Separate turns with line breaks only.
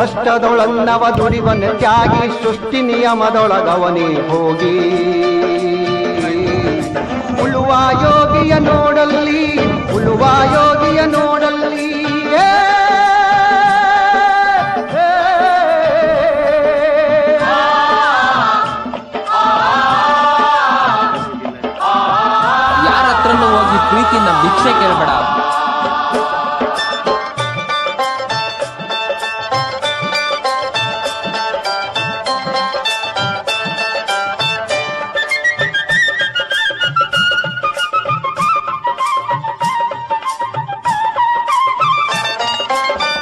ಕಷ್ಟದೊಳನ್ನವ ದುಡಿವನ ತ್ಯಾಗಿ ಸೃಷ್ಟಿ ನಿಯಮದೊಳಗವನೇ ಹೋಗಿ. ಉಳುವ ಯೋಗಿಯ ನೋಡಲ್ಲಿ, ಉಳುವ ಯೋಗಿಯ ನೋಡಲ್ಲಿ
ಯಾರ ಹತ್ರನೂ ಹೋಗಿ ಪ್ರೀತಿನ ಭಿಕ್ಷೆ ಕೇಳ್ಬೇಡ.